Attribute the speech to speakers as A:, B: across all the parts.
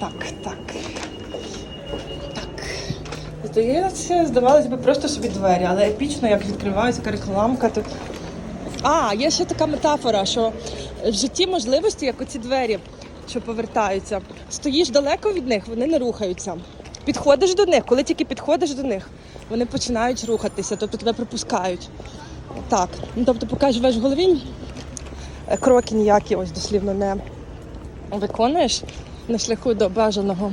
A: так, так. Так. Здається, здавалось би, просто собі двері, але епічно, як відкривається яка рекламка. Тут... А, є ще така метафора, що в житті можливості, як оці двері, що повертаються. Стоїш далеко від них, вони не рухаються. Підходиш до них, коли тільки підходиш до них, вони починають рухатися, тобто тебе пропускають. Так. Ну, тобто, поки живеш в голові, е, кроки ніякі ось дослівно не виконуєш на шляху до бажаного,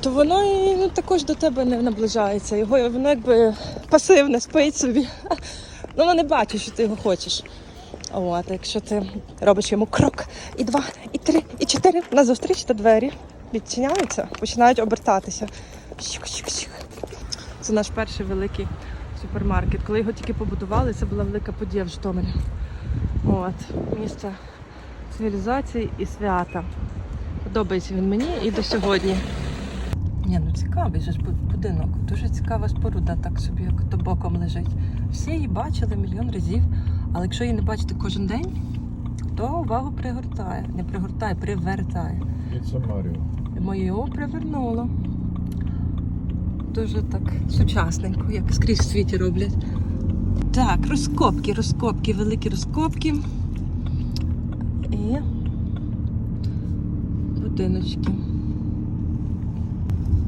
A: то воно і ну, також до тебе не наближається. Його воно якби пасивне, спить собі. Воно не бачить, що ти його хочеш. От, якщо ти робиш йому крок, і два, і три, і чотири назустріч, то двері відчиняються, починають обертатися. Щик-щик-щик. Це наш перший великий супермаркет. Коли його тільки побудували, це була велика подія в Житомирі. От, місце цивілізації і свята. Подобається він мені і до сьогодні. Ні, ну цікавий же ж будинок. Дуже цікава споруда, так собі, як то боком лежить. Всі її бачили мільйон разів, але якщо її не бачити кожен день, то увагу пригортає. Не пригортає, привертає.
B: Піца Маріо.
A: Моє його привернуло. Дуже так сучасненько, як скрізь в світі роблять. Так, розкопки, розкопки, великі розкопки. І будиночки.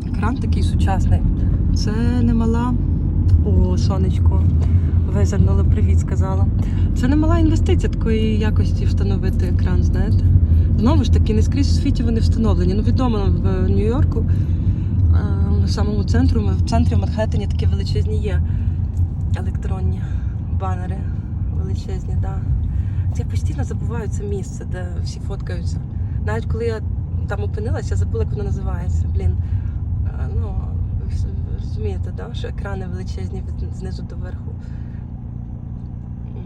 A: Екран такий сучасний. Це не мала. О, сонечко. Визирнуло, привіт сказала. Це не мала інвестиція такої якості встановити екран, знаєте. Знову ж таки, не скрізь у світі вони встановлені. Ну, відомо в Нью-Йорку, в самому центру, в центрі в Манхеттені такі величезні є електронні банери. Величезні, так. Да. Я постійно забуваю це місце, де всі фоткаються. Навіть коли я там опинилася, я забула, як воно називається. Блін. Е, Ну, ви розумієте, да? що екрани величезні від знизу до верху.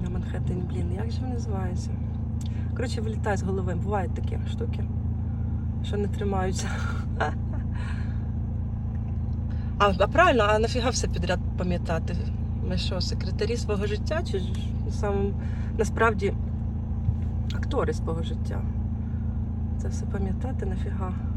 A: На Манхеттені, блін, як же він називається? Коротше, вилітає з голови. Бувають такі штуки, що не тримаються. А, а правильно, а нафіга все підряд пам'ятати? Ми що, секретарі свого життя, чи сам насправді актори свого життя? Це все пам'ятати нафіга?